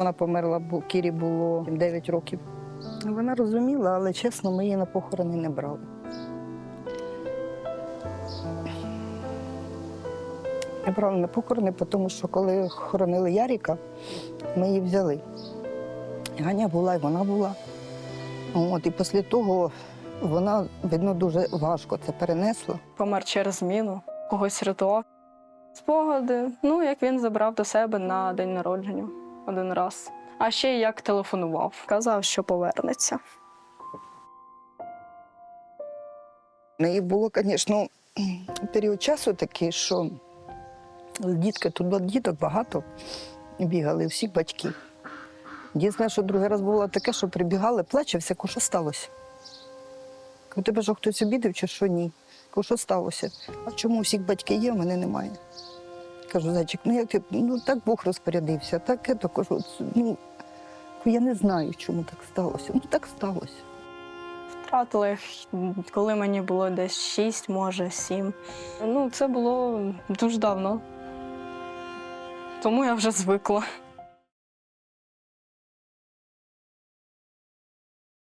Вона померла, бо Кірі було 9 років. Вона розуміла, але чесно, ми її на похорони не брали. Не брали на похорони, тому що коли хоронили Яріка, ми її взяли. Ганя була, і вона була. От, і після того вона, видно, дуже важко це перенесла. Помер через зміну, когось рятував. Спогади, ну як він забрав до себе на день народження один раз. А ще й як телефонував. Казав, що повернеться. В неї було, звісно, період часу такий, що дітки, тут було діток багато бігали, всі батьки. Дійсно, що другий раз було таке, що прибігали, плаче, всяко, що сталося. У тебе що хтось обідав чи що ні? Що сталося? А чому у всіх батьки є, в мене немає? Кажу, зайчик, ну як ну так Бог розпорядився, так я кажу, ну я не знаю, чому так сталося. Ну так сталося. Втратили, коли мені було десь 6, може 7. Ну, це було дуже давно. Тому я вже звикла.